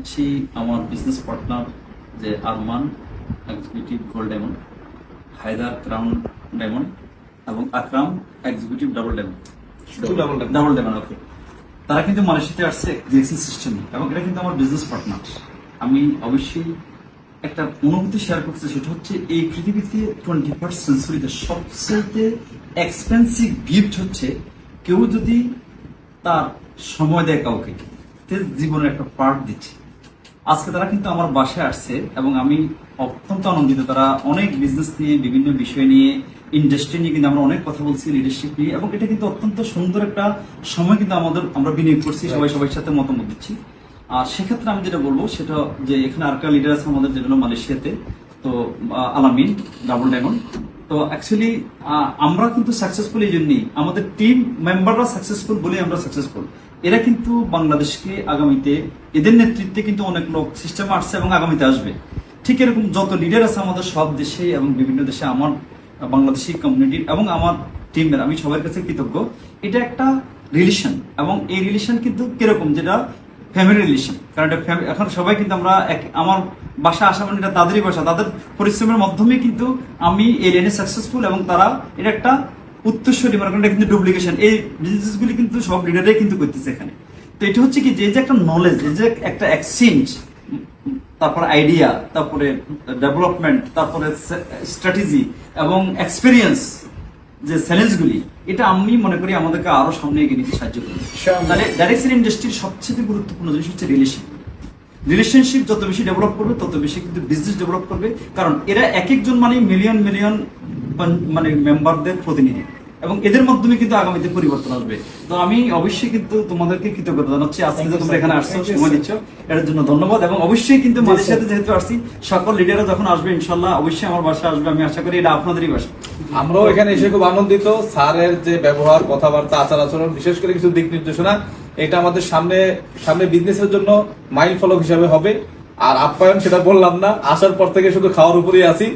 হচ্ছি আমার business partner যে Arman executive gold diamond Haider crown diamond এবং Akram executive double diamond double diamond okay তারা কিন্তু মালয়েশিয়াতে আসছে ডিএক্সি সিস্টেম এবং এটা কিন্তু আমার বিজনেস পার্টনার আমি অবশ্যই একটা অনুভূতি শেয়ার করতে সেটা হচ্ছে এই পৃথিবীতে টোয়েন্টি ফার্স্ট সেঞ্চুরিতে সবচেয়ে এক্সপেন্সিভ গিফট হচ্ছে কেউ যদি তার সময় দেয় কাউকে জীবনের একটা পার্ট দিচ্ছে। আজকে তারা কিন্তু আমার বাসায় আসছে এবং আমি অত্যন্ত আনন্দিত। তারা অনেক বিজনেস নিয়ে বিভিন্ন বিষয় নিয়ে ইন্ডাস্ট্রি নিয়ে কিন্তু আমরা অনেক কথা বলছি লিডারশিপ নিয়ে এবং এটা কিন্তু অত্যন্ত সুন্দর একটা সময় কিন্তু আমাদের আমরা বিনিয়োগ করছি সবাই সবার সাথে মতামত দিচ্ছি। আর সেক্ষেত্রে আমি যেটা বলব সেটা যে এখানে আর একটা লিডার আছে আমাদের যেগুলো মালয়েশিয়াতে তো আলামিন ডাবল ডায়মন্ড। তো অ্যাকচুয়ালি আমরা কিন্তু সাকসেসফুল এই জন্যই আমাদের টিম মেম্বাররা সাকসেসফুল বলেই আমরা সাকসেসফুল এরা কিন্তু বাংলাদেশকে আগামীতে, এদের নেতৃত্বে কিন্তু অনেক লোক সিস্টেম আসছে এবং আগামীতে আসবে। ঠিক এরকম যত লিডার আছে আমাদের সব দেশে এবং বিভিন্ন দেশে আমার বাংলাদেশি কমিউনিটির এবং আমার টিমের আমি সবার কাছে কৃতজ্ঞ। এটা একটা রিলেশন এবং এই রিলেশন কিন্তু কীরকম যেটা ফ্যামিলি রিলেশন কারণ এটা এখন সবাই কিন্তু আমরা এক- আমার বাসা আসা মানে এটা তাদেরই বাসা। তাদের পরিশ্রমের মাধ্যমে কিন্তু আমি এই লাইনে সাকসেসফুল এবং তারা এটা একটা উত্তরস্বরী মানে এটা কিন্তু ডুপ্লিকেশন এই বিজনেসগুলি কিন্তু সব লিডাররাই কিন্তু করতেছে এখানে। তো এটা হচ্ছে কি যে যে একটা নলেজ এই যে একটা এক্সচেঞ্জ তারপরে আইডিয়া তারপরে ডেভেলপমেন্ট তারপরে স্ট্র্যাটেজি এবং এক্সপিরিয়েন্স যে চ্যালেঞ্জগুলি এটা আমি মনে করি আমাদেরকে আরও সামনে এগিয়ে নিতে সাহায্য করবে. তাহলে ডাইরেকশন ইন্ডাস্ট্রির সবচেয়ে গুরুত্বপূর্ণ জিনিস হচ্ছে রিলেশন রিলেশনশিপ যত বেশি ডেভেলপ করবে তত বেশি কিন্তু বিজনেস ডেভেলপ করবে। কারণ এরা এক একজন মানে মিলিয়ন মিলিয়ন মানে মেম্বারদের প্রতিনিধি। এবং এদের মাধ্যমে কিন্তু আগামীতে পরিবর্তন আসবে। তো আমি অবশ্যই কিন্তু তোমাদেরকে কৃতজ্ঞতা জানাচ্ছি। আজকে যে তোমরা এখানে আসছো সময়. দিচ্ছ এটার জন্য ধন্যবাদ। এবং অবশ্যই কিন্তু জি, মালয়েশিয়াতে যেহেতু আসছি সকল লিডাররা যখন আসবে ইনশাল্লাহ অবশ্যই আমার বাসা আসবে। আমি আশা করি এটা আপনাদেরই বাসা। আমরাও এখানে এসে খুব আনন্দিত। স্যারের যে ব্যবহার কথাবার্তা আচার আচরণ বিশেষ করে কিছু দিক নির্দেশনা এটা আমাদের সামনে সামনে বিজনেসের জন্য মাইল ফলক হিসাবে হবে। আর আপ্যায়ন সেটা বললাম না। আসার পর থেকে শুধু খাওয়ার উপরেই আছি।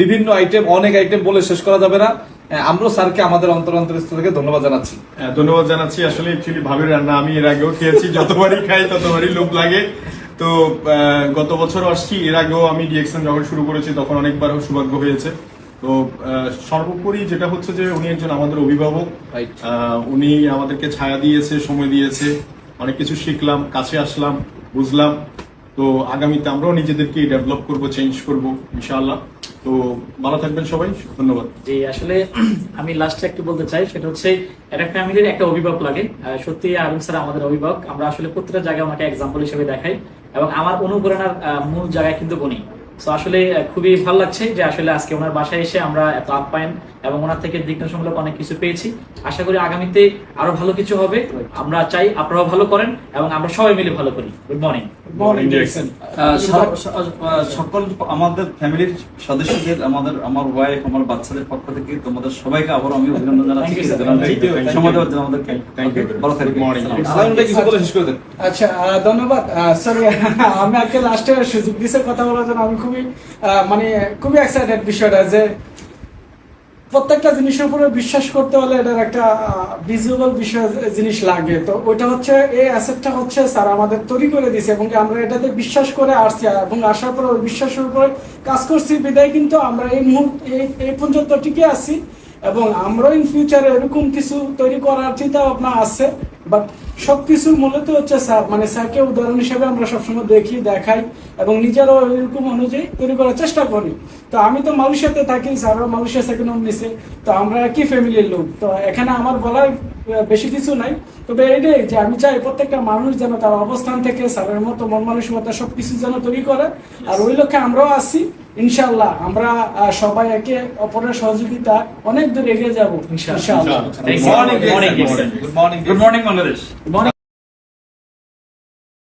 বিভিন্ন আইটেম অনেক আইটেম বলে শেষ করা যাবে না। আহ, আমরাও স্যারকে আমাদের অন্তর অন্তরস্থ থেকে ধন্যবাদ জানাচ্ছি। ধন্যবাদ জানাচ্ছি। আসলে অ্যাকচুয়ালি ভাবের রান্না আমি এর আগেও খেয়েছি যতবারই খাই ততবারই লোভ লাগে। তো গত বছর আসছি এর আগেও আমি ডিএক্সএন যখন শুরু করেছি তখন অনেকবার সৌভাগ্য হয়েছে। তো সর্বোপরি যেটা হচ্ছে যে উনি একজন আমাদের অভিভাবক. উনি আমাদেরকে ছায়া দিয়েছে সময় দিয়েছে। অনেক কিছু শিখলাম কাছে আসলাম বুঝলাম। তো আগামীতে আমরাও নিজেদেরকে ডেভেলপ করব চেঞ্জ করব ইনশাআল্লাহ। তো ভালো থাকবেন সবাই, ধন্যবাদ। যে আসলে আমি লাস্টে একটু বলতে চাই, সেটা হচ্ছে একটা ফ্যামিলির একটা অভিভাবক লাগে। সত্যি আলম স্যার আমাদের অভিভাবক। আমরা আসলে প্রত্যেকটা জায়গায় আমাকে এক্সাম্পল হিসেবে দেখাই এবং আমার অনুপ্রেরণার মূল জায়গায় কিন্তু উনি। আসলে খুবই ভালো লাগছে যে আসলে আজকে ওনার বাসায় এসে আমরা এত আপ্যায়ন এবং ওনার থেকে দিক নির্দেশনমূলক অনেক কিছু পেয়েছি। আশা করি আগামীতে আরও ভালো কিছু হবে। আমরা চাই আপনারাও ভালো করেন এবং আমরা সবাই মিলে ভালো করি। গুড মর্নিং আহ, সকল আমাদের ফ্যামিলির সদস্যদের আমাদের আমার ওয়াইফ আমার বাচ্চাদের পক্ষ থেকে তোমাদের সবাইকে আবার আমি অভিনন্দন জানাচ্ছি. সময় দেওয়ার জন্য আমাদেরকে ভালো থাকবেন। আচ্ছা ধন্যবাদ। সরি আমি আজকে লাস্টে সুযোগ দিছে কথা বলার জন্য আমি খুবই মানে খুবই এক্সাইটেড বিষয়টা যে প্রত্যেকটা জিনিসের উপরে বিশ্বাস করতে হলে এটার একটা ভিজুয়াল বিষয় জিনিস লাগে। তো ওইটা হচ্ছে, এই অ্যাসেটটা হচ্ছে স্যার আমাদের তৈরি করে দিয়েছে এবং আমরা এটাতে বিশ্বাস করে আসছি। এবং আসার পরে ওই বিশ্বাসের উপরে কাজ করছি। বিদায় কিন্তু আমরা এই মুহূর্তে, এই পর্যন্ত টিকে আছি এবং আমরাও ইন ফিউচারে এরকম কিছু তৈরি করার চিন্তা ভাবনা আছে। বাট সবকিছুর মূলত হচ্ছে স্যার মানে স্যারকে উদাহরণ হিসেবে আমরা সবসময় দেখি, দেখাই এবং নিজেরও এরকম অনুযায়ী তৈরি করার চেষ্টা করি। তো আমি তো মালয়েশিয়াতে থাকি, স্যারও মালয়েশিয়া সেকেন্ড হোম নিছে, তো আমরা একই ফ্যামিলির লোক। তো এখানে আমার বলার বেশি কিছু নাই। তবে এটাই যে আমি চাই প্রত্যেকটা মানুষ যেন তার অবস্থান থেকে, স্যারের মতো মন মানসিকতা সবকিছু যেন তৈরি করে। আর ওই লক্ষ্যে আমরাও আসি ইনশাল্লাহ আমরা সবাই একে অপরের সহযোগিতা অনেক দূর এগিয়ে যাব ইনশাল্লাহ good morning good morning Bangladesh